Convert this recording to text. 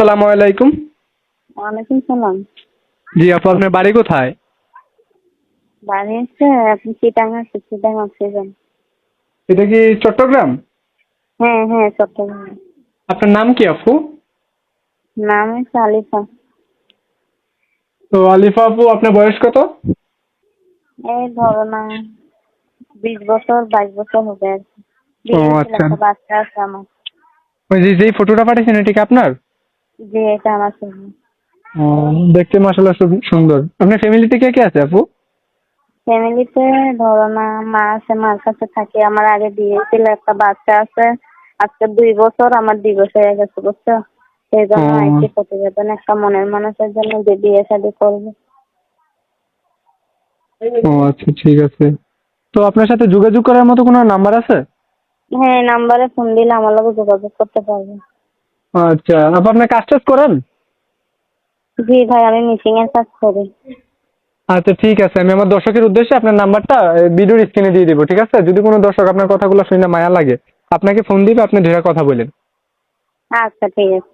আসসালামু আলাইকুম। ওয়ালাইকুম সালাম। জি আপু আপনার বাড়ি কোথায়? বাড়ি হচ্ছে আপনি চিটাং অক্সিজেন এটা কি চট্টগ্রাম? হ্যাঁ হ্যাঁ চট্টগ্রাম। আপনার নাম কি আপু? নাম হচ্ছে আলিফা। তো আলিফা আপু আপনার বয়স কত? এই ধরো না বিশ বছর বাইশ বছর হবে আর কি। ও, আচ্ছা। বাচ্চা আছে আমার। ওই যে যেই ফটোটা পাঠিয়েছেন এটা কি আপনার? জি এটা আমার ছবি দেখতে মাসাল্লাহ খুব সুন্দর। আপনার ফ্যামিলিতে কে কে আছে আপু? ফ্যামিলিতে ধরো না মা আছে মার কাছে থাকি। আমার আগে বিয়ে ছিল একটা বাচ্চা আছে। আজকে দুই বছর আমার দিবস হয়ে গেছে বুঝছ? সেই জন্য ও। প্রতিবেদন একটা মনের মানুষের জন্য যে বিয়ে শাদী করবে। ও আচ্ছা ঠিক আছে। তো আপনার সাথে যোগাযোগ করার মতো কোনো নাম্বার আছে? হ্যাঁ নাম্বারে ফোন দিলে আমার লোক যোগাযোগ করতে পারবে। আচ্ছা আপনি কাজ টাজ করেন? জি ভাই আমি মিটিং এর কাজ করি। আচ্ছা ঠিক আছে। আমি আমার দর্শকের উদ্দেশ্যে আপনার নাম্বারটা ভিডিওর স্ক্রিনে দিয়ে দেবো ঠিক আছে? যদি কোনো দর্শক আপনার কথাগুলো শুনে মায়া লাগে আপনাকে ফোন দিবে আপনি ধীরে কথা বলেন। আচ্ছা ঠিক আছে।